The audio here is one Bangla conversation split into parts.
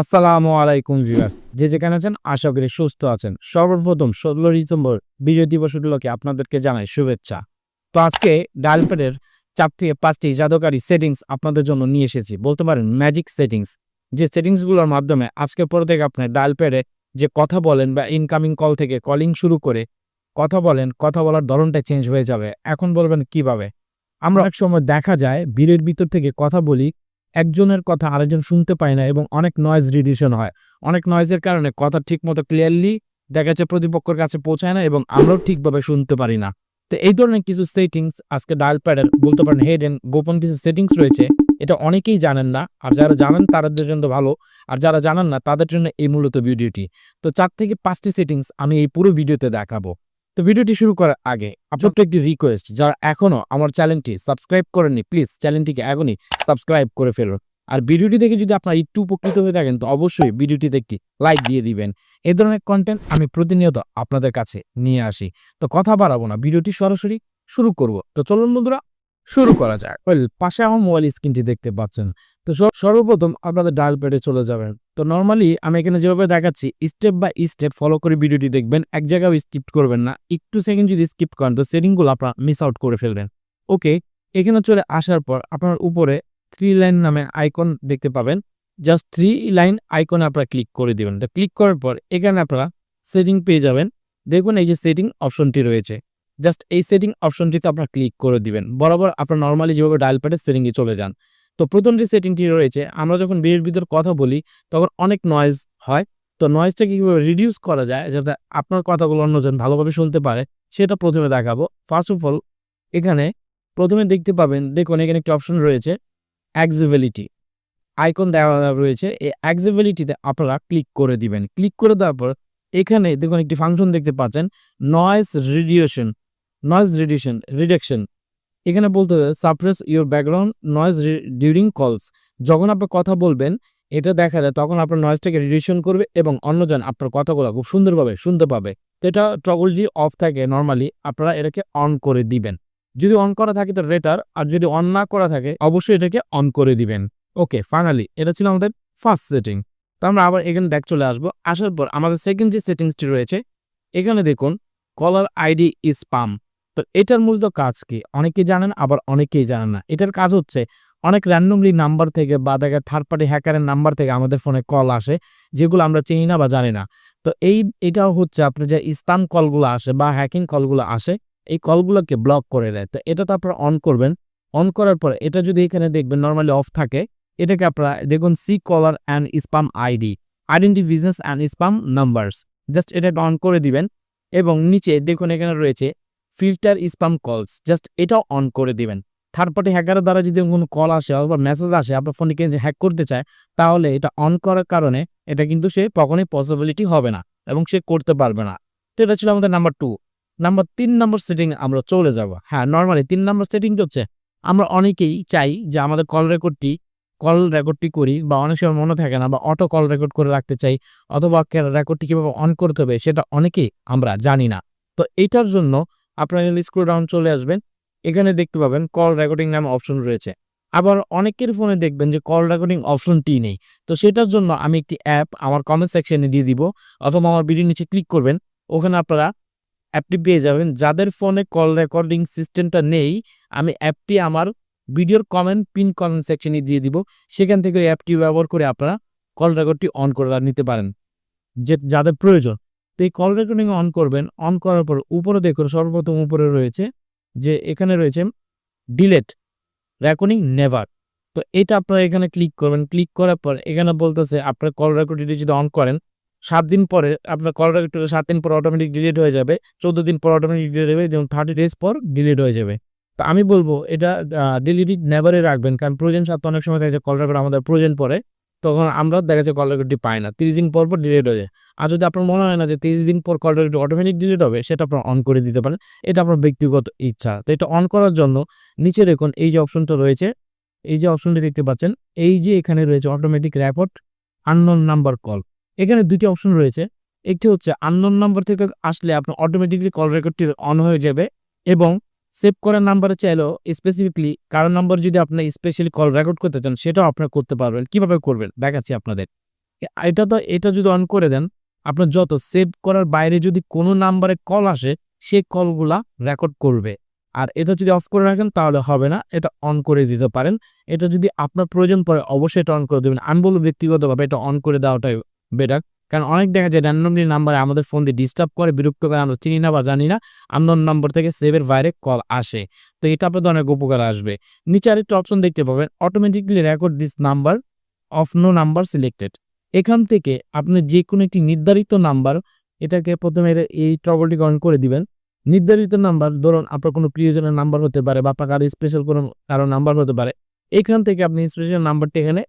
আসসালামু আলাইকুম ভিউয়ার্স। যে যেখানে আছেন, আশা করি সুস্থ আছেন। সর্বপ্রথম ষোলো ডিসেম্বর বিজয় দিবস উপলক্ষে আপনাদেরকে জানাই শুভেচ্ছা। তো আজকে ডায়াল প্যাডের চার থেকে পাঁচটি জাদুকারী সেটিংস আপনাদের জন্য নিয়ে এসেছি। বলতে পারেন ম্যাজিক সেটিংস। যে সেটিংসগুলোর মাধ্যমে আজকে পর থেকে আপনার ডায়াল প্যাডে যে কথা বলেন বা ইনকামিং কল থেকে কলিং শুরু করে কথা বলেন, কথা বলার ধরনটা চেঞ্জ হয়ে যাবে। এখন বলবেন কীভাবে? আমরা এক সময় দেখা যায়, ভিড়ের ভিতর থেকে কথা বলি একজনের কথা আরেকজন শুনতে পায় না এবং অনেক নয়েজ রিডিউশন হয়। অনেক নয়েজের কারণে কথা ঠিকমতো ক্লিয়ারলি দেখা যাচ্ছে প্রতিপক্ষের কাছে পৌঁছায় না এবং আমরাও ঠিকভাবে শুনতে পারি না। তো এই ধরনের কিছু সেটিংস আজকে ডায়াল প্যাডের বলতে পারেন হেড এন্ড গোপন কিছু সেটিংস রয়েছে, এটা অনেকেই জানেন না। আর যারা জানেন তাদের জন্য ভালো, আর যারা জানেন না তাদের জন্য এই মূলত ভিডিওটি। তো চার থেকে পাঁচটি সেটিংস আমি এই পুরো ভিডিওতে দেখাবো। তো ভিডিওটি শুরু করার আগে ছোট্ট একটি রিকোয়েস্ট যারা এখনও আমার চ্যানেলটি সাবস্ক্রাইব করেননি প্লিজ চ্যানেলটিকে এখনই সাবস্ক্রাইব করে ফেলুন। আর ভিডিওটি দেখে যদি আপনারা একটু উপকৃত হয়ে থাকেন তো অবশ্যই ভিডিওটিতে একটি লাইক দিয়ে দিবেন। এই ধরনের কন্টেন্ট আমি প্রতিনিয়ত আপনাদের কাছে নিয়ে আসি। তো কথা বাড়াবো না ভিডিওটি সরাসরি শুরু করব। তো চলুন বন্ধুরা শুরু করা যাক। ওয়েল পাশে আমার মোবাইল স্ক্রিনটি দেখতে পাচ্ছেন। তো সর্বপ্রথম আপনাদের ডায়াল প্যাডে চলে যাবেন। তো নর্মালি আমি এখানে যেভাবে দেখাচ্ছি স্টেপ বাই স্টেপ ফলো করে ভিডিওটি দেখবেন, এক জায়গায় স্কিপ করবেন না। একটু সেকেন্ড যদি স্কিপ করেন, তো সেটিংগুলো আপনারা মিস আউট করে ফেলবেন। ওকে এখানে চলে আসার পর আপনার উপরে থ্রি লাইন নামে আইকন দেখতে পাবেন। জাস্ট থ্রি লাইন আইকনে আপনারা ক্লিক করে দিবেন। তো ক্লিক করার পর এখানে আপনারা সেটিং পেয়ে যাবেন। দেখুন এই যে সেটিং অপশনটি রয়েছে। জাস্ট এই সেটিং অপশনটিতে আপনারা ক্লিক করে দিবেন। বরাবর আপনার নর্মালি যেভাবে ডায়াল প্যাডের সেটিংয়ে চলে যান। তো প্রথম যে সেটিংটি রয়েছে, আমরা যখন বিয়ের ভিতর কথা বলি, তখন অনেক নয়েজ হয়। তো নয়েজটাকে কীভাবে রিডিউস করা যায়, যাতে আপনার কথাগুলো অন্যজন ভালোভাবে শুনতে পারে, সেটা প্রথমে দেখাবো। ফার্স্ট অফ অল এখানে প্রথমে দেখতে পাবেন, দেখুন এখানে একটি অপশন রয়েছে অ্যাক্সিবিলিটি আইকন দেওয়া রয়েছে, এই অ্যাক্সিবিলিটিতে আপনারা ক্লিক করে দিবেন। ক্লিক করে দেওয়ার পর, এখানে দেখুন একটি ফাংশন দেখতে পাচ্ছেন noise reduction noise reduction reduction এখানে বলতে হবে suppress your background noise during calls যখন আপনি কথা বলবেন, এটা দেখা যায় তখন আপনার নয়েজটাকে রিডিউশন করবে এবং অন্যজন আপনার কথাগুলো খুব সুন্দরভাবে শুনতে পাবে। তো এটা টগল যদি অফ থাকে নর্মালি আপনারা এটাকে অন করে দিবেন। যদি অন করা থাকে তো রেটার আর যদি অন না করা থাকে, অবশ্যই এটাকে অন করে দিবেন। ওকে ফাইনালি এটা ছিল আমাদের ফার্স্ট সেটিং তো আমরা আবার এখানে ব্যাক চলে আসব। আসার পর আমাদের সেকেন্ড যে সেটিংসটি রয়েছে, এখানে দেখুন কলার আইডি ইজ পাম তো এটার মূলত কাজ কি? অনেকেই জানেন, আবার অনেকেই জানেন না। এটার কাজ হচ্ছে, অনেক র্যান্ডমলি নাম্বার থেকে বা দেখা থার্ড পার্টি হ্যাকারের নাম্বার থেকে আমাদের ফোনে কল আসে, যেগুলো আমরা চিনি না বা জানি না। তো এই, এটাও হচ্ছে আপনার যে স্পাম কলগুলো আসে বা হ্যাকিং কলগুলো আসে, এই কলগুলোকে ব্লক করে দেয়। তো এটা তো আপনারা অন করবেন। অন করার পর এটা যদি এখানে দেখবেন নর্মালি অফ থাকে, এটাকে আপনারা দেখুন see caller and spam ID identify business and spam numbers just এটা অন করে দিবেন এবং নিচে দেখুন এখানে রয়েছে ফিল্টার স্পাম কলস জাস্ট এটাও অন করে দিবেন। থার্ড পার্টি হ্যাকারের দ্বারা যদি কোনো কল আসে অথবা মেসেজ আসে, আপনার ফোনে ফোনকে হ্যাক করতে চায়, তাহলে এটা অন করার কারণে এটা কিন্তু সে কখনোই পসিবিলিটি হবে না এবং সে করতে পারবে না। তো এটা ছিল আমাদের নাম্বার টু নাম্বার তিন নম্বর সেটিং আমরা চলে যাব। হ্যাঁ নর্মালি তিন নম্বর সেটিং হচ্ছে, আমরা অনেকেই চাই যে আমাদের কল রেকর্ডটি কল রেকর্ডটি করি বা অনেক সময় মনে থাকে না বা অটো কল রেকর্ড করে রাখতে চাই অথবা রেকর্ডটি কীভাবে অন করতে হবে সেটা অনেকেই আমরা জানি না। তো এইটার জন্য আপনারা স্ক্রু ডাউন চলে আসবেন, এখানে দেখতে পাবেন কল রেকর্ডিং নামে অপশন রয়েছে। আবার অনেকের ফোনে দেখবেন যে কল রেকর্ডিং অপশনটি নেই। তো সেটার জন্য আমি একটি অ্যাপ আমার কমেন্ট সেকশনে দিয়ে দিব, অথবা আমার ভিডিও নিচে ক্লিক করবেন। ওখানে আপনারা অ্যাপটি পেয়ে যাবেন। যাদের ফোনে কল রেকর্ডিং সিস্টেমটা নেই, আমি অ্যাপটি আমার ভিডিওর কমেন্ট পিন কমেন্ট সেকশনে দিয়ে দিব। সেখান থেকে ওই অ্যাপটি ব্যবহার করে আপনারা কল রেকর্ডটি অন করে নিতে পারেন। যে, যাদের প্রয়োজন। তো এই কল রেকর্ডিং অন করবেন। অন করার পর উপরে দেখুন সর্বপ্রথম উপরে রয়েছে যে এখানে রয়েছে ডিলেট রেকর্ডিং নেভার তো এটা আপনারা এখানে ক্লিক করবেন। ক্লিক করার পর এখানে বলতেছে আপনার কল রেকর্ডটি যদি অন করেন, সাত দিন পরে আপনার কল রেকর্ডটা সাত দিন পর অটোমেটিক ডিলিট হয়ে যাবে, চোদ্দ দিন পর অটোমেটিক ডিলিট হবে যেমন থার্টি ডেজ পর ডিলিট হয়ে যাবে। তো আমি বলব এটা ডিলিট নেভারে রাখবেন, কারণ প্রয়োজন সাথে অনেক সময় থাকে যায় কল রেকর্ড আমাদের প্রয়োজন পরে তখন আমরা দেখা যাচ্ছে কল রেকর্ডটি পাই না। তিরিশ দিন পর পর ডিলিট হয়ে যায়। আর যদি আপনার মনে হয় না যে তিরিশ দিন পর কল রেকর্ড অটোমেটিক ডিলিট হবে, সেটা আপনার অন করে দিতে পারেন। এটা আপনার ব্যক্তিগত ইচ্ছা। তো এটা অন করার জন্য নিচে দেখুন এই যে অপশনটা রয়েছে, এই যে অপশনটি দেখতে পাচ্ছেন, এই যে এখানে রয়েছে automatic report unknown number call এখানে দুটি অপশন রয়েছে। একটি হচ্ছে আননোন নাম্বার থেকে আসলে আপনার অটোমেটিকলি কল রেকর্ডটি অন হয়ে যাবে এবং সেভ করার নাম্বারে চাইলেও স্পেসিফিকলি কারও নাম্বার যদি আপনি স্পেশালি কল রেকর্ড করতে চান, সেটাও আপনারা করতে পারবেন। কীভাবে করবেন? দেখাচ্ছি আপনাদের। এটা তো, এটা যদি অন করে দেন, আপনার যত সেভ করার বাইরে যদি কোনো নাম্বারে কল আসে সেই কলগুলা রেকর্ড করবে। আর এটা যদি অফ করে রাখেন, তাহলে হবে না, এটা অন করে দিতে পারেন। এটা যদি আপনার প্রয়োজন পড়ে, অবশ্যই এটা অন করে দেবেন। আমি বলব ব্যক্তিগতভাবে এটা অন করে দেওয়াটাই বেটার কারণ অনেক দেখা যায় র্যান্ডমলি নাম্বারে আমাদের ফোন দিয়ে ডিস্টার্ব করে বিরক্ত করে, আমরা চিনি না বা জানি না আননোন নাম্বার থেকে সেভের বাইরে কল আসে। তো এটা আপনাদের অনেক উপকার আসবে। নিচে আরেকটা অপশন দেখতে পাবেন automatically record this number off no number selected এখান থেকে আপনি যে কোনো একটি নির্ধারিত নাম্বার এটাকে প্রথমে এই ট্রবলটি অন করে দিবেন। নির্ধারিত নাম্বার ধরুন আপনার কোনো প্রিয়জনের নাম্বার হতে পারে বা আপনার কারও স্পেশাল কোনো কারও নাম্বার হতে পারে। এখান থেকে আপনি স্পেশাল নাম্বারটি এখানে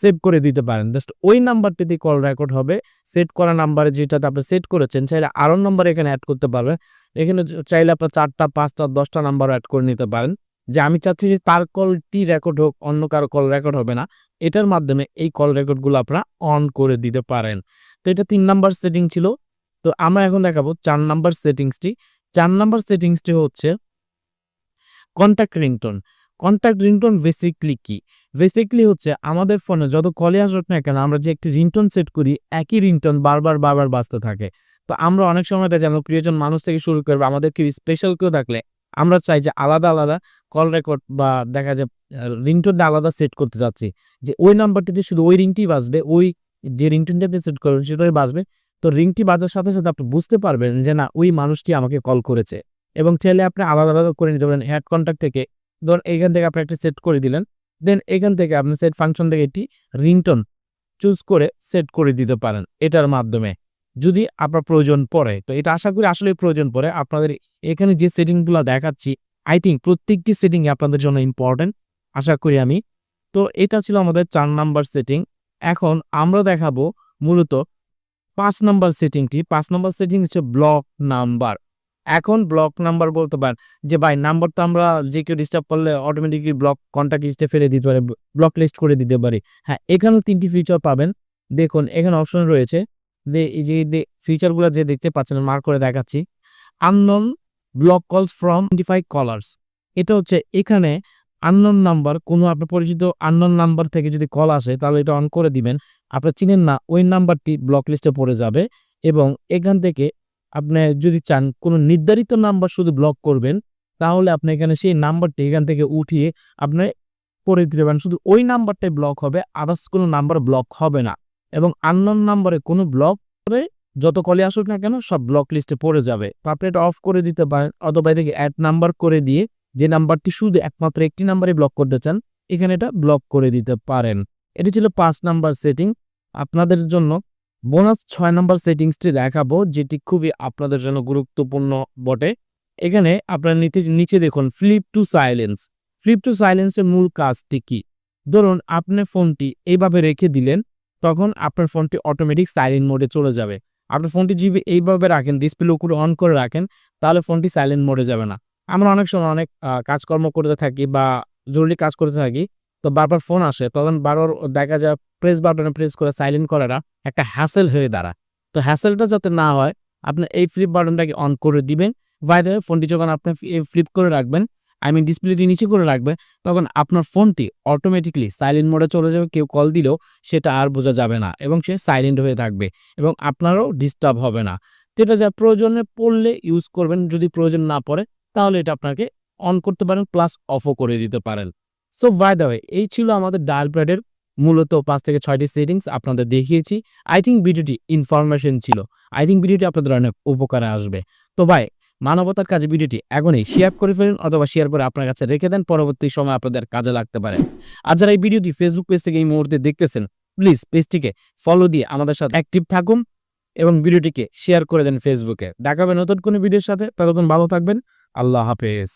সেভ করে দিতে পারেন। জাস্ট ওই নাম্বারটিতে কল রেকর্ড হবে। সেট করা নাম্বারে যেটাতে আপনি সেট করেছেন, চাইলে আরও নাম্বার এখানে অ্যাড করতে পারবেন। এখানে চাইলে আপনার চারটা, পাঁচটা, দশটা নাম্বারও অ্যাড করে নিতে পারেন। যে আমি চাচ্ছি যে তার কলটি রেকর্ড হোক, অন্য কারও কল রেকর্ড হবে না, এটার মাধ্যমে এই কল রেকর্ডগুলো আপনারা অন করে দিতে পারেন। তো এটা তিন নাম্বার সেটিং ছিল। তো আমরা এখন দেখাবো চার নাম্বার সেটিংসটি চার নাম্বার সেটিংসটি হচ্ছে contact ringtone contact ringtone basically কি? বেসিকলি হচ্ছে আমাদের ফোনে যত কলে আসুক না কেন, আমরা যে একটি রিংটোন সেট করি, একই রিংটোন বারবার বারবার বাজতে থাকে। তো আমরা অনেক সময় দেখা আমরা প্রিয়জন মানুষ থেকে শুরু করব আমাদের কেউ স্পেশাল কেউ থাকলে, আমরা চাই যে আলাদা আলাদা কল রেকর্ড বা দেখা যায় রিংটোনটা আলাদা সেট করতে যাচ্ছি। যে ওই নাম্বারটিতে শুধু ওই রিংটি বাজবে, ওই যে রিংটোনটা আপনি সেট করবেন সেটাই বাজবে। তো রিংটি বাজার সাথে সাথে আপনি বুঝতে পারবেন যে না, ওই মানুষটি আমাকে কল করেছে। এবং চাইলে আপনি আলাদা আলাদা করে নিতে পারেন। হ্যাড কন্ট্যাক্ট থেকে ধরুন এখান থেকে আপনি একটা সেট করে দিলেন দেন এখান থেকে আপনি সেট ফাংশন থেকে একটি রিংটোন চুজ করে সেট করে দিতে পারেন এটার মাধ্যমে। যদি আপনার প্রয়োজন পড়ে, তো এটা আশা করি আসলে প্রয়োজন পড়ে। আপনাদের এখানে যে সেটিংগুলো দেখাচ্ছি আই থিঙ্ক প্রত্যেকটি সেটিং আপনাদের জন্য ইম্পর্টেন্ট আশা করি আমি। তো এটা ছিল আমাদের চার নাম্বার সেটিং এখন আমরা দেখাবো মূলত পাঁচ নাম্বার সেটিংটি পাঁচ নাম্বার সেটিং হচ্ছে ব্লক নাম্বার এখন ব্লক নাম্বার বলতে পারেন, যে ভাই নাম্বার তো আমরা যে কেউ ডিস্টার্ব করলে অটোমেটিকলি ব্লক কন্ট্যাক্ট লিস্টে ফেলে দিতে পারে ব্লক লিস্ট করে দিতে পারি। হ্যাঁ এখানেও তিনটি ফিচার পাবেন। দেখুন, এখানে অপশন রয়েছে, যে যে ফিচারগুলো যে দেখতে পাচ্ছেন মার্ক করে দেখাচ্ছি। Unknown block calls from identify callers এটা হচ্ছে এখানে আননোন নাম্বার কোনো আপনার পরিচিত আননোন নাম্বার থেকে যদি কল আসে, তাহলে এটা অন করে দিবেন। আপনার চিনেন না, ওই নাম্বারটি ব্লক লিস্টে পড়ে যাবে এবং এখান থেকে আপনি যদি চান কোনো নির্ধারিত নাম্বার শুধু ব্লক করবেন, তাহলে আপনি এখানে সেই নাম্বারটি এখান থেকে উঠিয়ে আপনি করে দিতে পারেন। শুধু ওই নাম্বারটাই ব্লক হবে আদার্স কোনো নাম্বার ব্লক হবে না। এবং আননোন নাম্বারে কোনো ব্লক করে যত কলে আসুক না কেন, সব ব্লক লিস্টে পড়ে যাবে। আপনি এটা অফ করে দিতে পারেন, অথবা এদিকে অ্যাড নাম্বার করে দিয়ে যে নাম্বারটি শুধু একমাত্র একটি নাম্বারে ব্লক করতে চান, এখানে এটা ব্লক করে দিতে পারেন। এটি ছিল পাঁচ নাম্বার সেটিং আপনাদের জন্য বোনাস ছয় নম্বর সেটিংসটি দেখাবো, যেটি খুবই আপনাদের জন্য গুরুত্বপূর্ণ বটে। এখানে আপনার নিচে দেখুন flip to silence flip to সাইলেন্সের মূল কাজটি কি? ধরুন, আপনি ফোনটি এইভাবে রেখে দিলেন, তখন আপনার ফোনটি অটোমেটিক সাইলেন্ট মোডে চলে যাবে। আপনার ফোনটি যদি এইভাবে রাখেন, ডিসপ্লে উপরে অন করে রাখেন, তাহলে ফোনটি সাইলেন্ট মোডে যাবে না। আমরা অনেক সময় অনেক কাজকর্ম করতে থাকি বা জরুরি কাজ করতে থাকি তো বারবার ফোন আসে, তখন বারবার দেখা যায় প্রেস বাটনে প্রেস করে সাইলেন্ট করাটা একটা হ্যাসেল হয়ে দাঁড়ায়। তো হ্যাসেলটা যাতে না হয়, আপনি এই ফ্লিপ বাটনটাকে অন করে দিবেন। বাইরে ফোনটি যখন আপনি ফ্লিপ করে রাখবেন আই মিন ডিসপ্লেটি নিচে করে রাখবে তখন আপনার ফোনটি অটোমেটিকলি সাইলেন্ট মোডে চলে যাবে, কেউ কল দিলেও সেটা আর বোঝা যাবে না এবং সে সাইলেন্ট হয়ে থাকবে এবং আপনারও ডিস্টার্ব হবে না। তো এটা যা প্রয়োজনে পড়লে ইউজ করবেন, যদি প্রয়োজন না পড়ে, তাহলে এটা আপনাকে অন করতে পারেন প্লাস অফও করে দিতে পারেন। সো বাই দ্য ওয়ে এই ছিল আমাদের ডায়াল প্যাডের মূলত পাঁচ থেকে ছয়টি সেটিংস আপনাদের দেখিয়েছি। আই থিঙ্ক ভিডিওটি ইনফরমেশন ছিল। আই থিঙ্ক ভিডিওটি আপনাদের অনেক উপকারে আসবে। তো ভাই, মানবতার কাজে ভিডিওটি এখনই শেয়ার করে ফেলুন অথবা শেয়ার করে আপনার কাছে রেখে দেন, পরবর্তী সময় আপনাদের কাজে লাগতে পারে। আর যারা এই ভিডিওটি ফেসবুক পেজ থেকে এই মুহূর্তে দেখতেছেন প্লিজ পেজটিকে ফলো দিয়ে আমাদের সাথে অ্যাক্টিভ থাকুন এবং ভিডিওটিকে শেয়ার করে দেন ফেসবুকে দেখাবেন নতুন কোনো ভিডিওর সাথে। ততক্ষণ ভালো থাকবেন। আল্লাহ হাফেজ।